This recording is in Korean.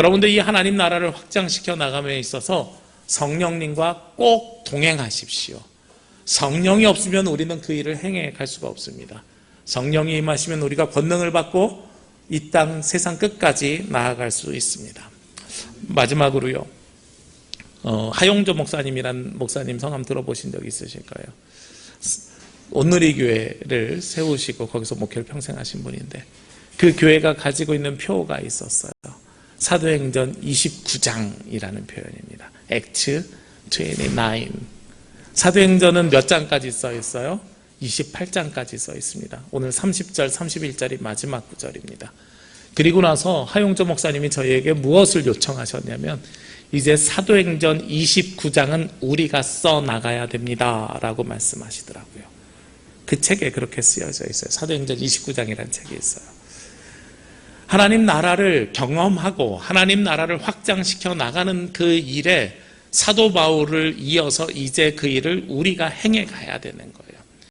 여러분들 이 하나님 나라를 확장시켜 나감에 있어서 성령님과 꼭 동행하십시오. 성령이 없으면 우리는 그 일을 행해 갈 수가 없습니다. 성령이 임하시면 우리가 권능을 받고 이 땅 세상 끝까지 나아갈 수 있습니다. 마지막으로요. 어, 하용조 목사님이란 목사님 성함 들어보신 적 있으실까요? 온누리 교회를 세우시고 거기서 목회를 평생 하신 분인데 그 교회가 가지고 있는 표가 있었어요. 사도행전 29장이라는 표현입니다. 액츠 29. 사도행전은 몇 장까지 써 있어요? 28장까지 써 있습니다. 오늘 30절, 31절이 마지막 구절입니다. 그리고 나서 하용조 목사님이 저희에게 무엇을 요청하셨냐면 이제 사도행전 29장은 우리가 써 나가야 됩니다라고 말씀하시더라고요. 그 책에 그렇게 쓰여져 있어요. 사도행전 29장이라는 책이 있어요. 하나님 나라를 경험하고 하나님 나라를 확장시켜 나가는 그 일에 사도 바울을 이어서 이제 그 일을 우리가 행해 가야 되는 거예요.